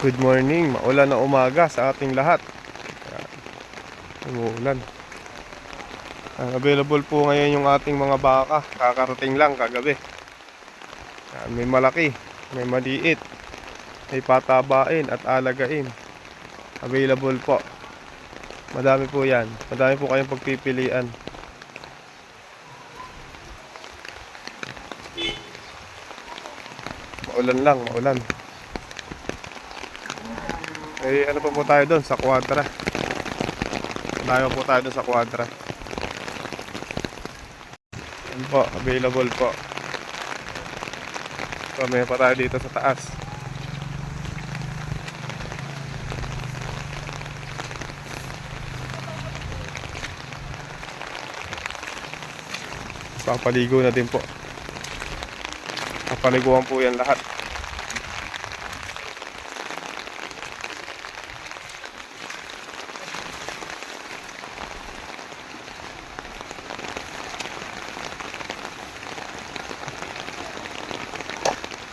Good morning, maulan na umaga sa ating lahat. Umuulan. Ah, available po ngayon yung ating mga baka. Kakarating lang kagabi. Ayan, may malaki, may maliit, may patabain at alagain. Available po. Madami po yan. Madami po kayong pagpipilian. Maulan lang, maulan. Eh, ano pa po tayo doon sa Quadra? Layo po tayo doon sa Quadra. Yan po, available po. So, may pa tayo dito sa taas. Papaligo na din po. Papaliguan po yan lahat.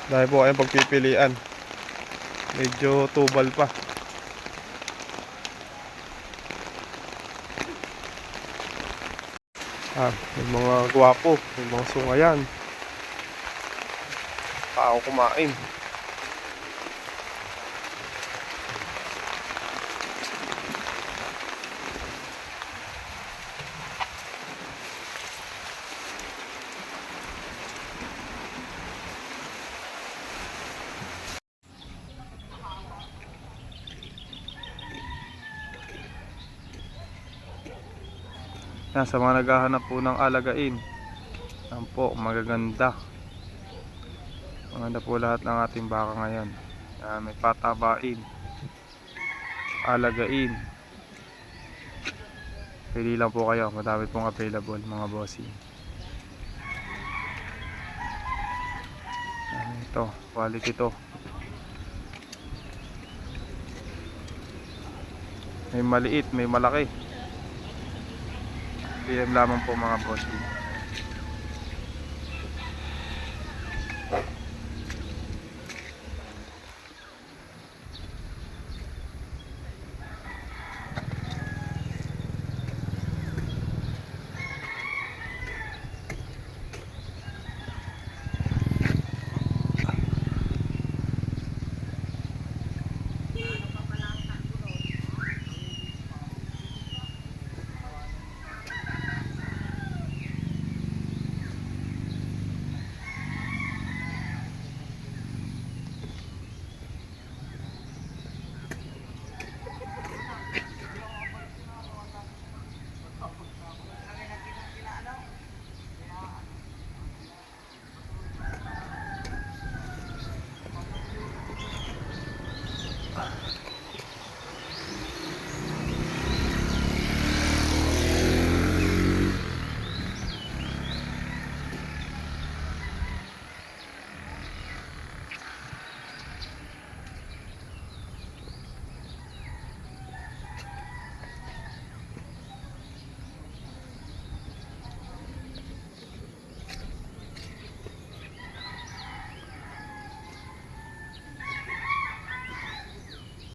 Dahil po kayong pagpipilian. Medyo tubal pa. Ah, may mga gwapo, may mga sungayan. Tao kumain. Yan, sa mga naghahanap po ng alagain. Yan po, magaganda. Maganda po lahat ng ating baka ngayon. Yan, may patabain. Alagain. Pili lang po kayo. Madami pong available mga bossing. Yan, ito. Quality to. May maliit, may malaki. PM lamang po mga bossing.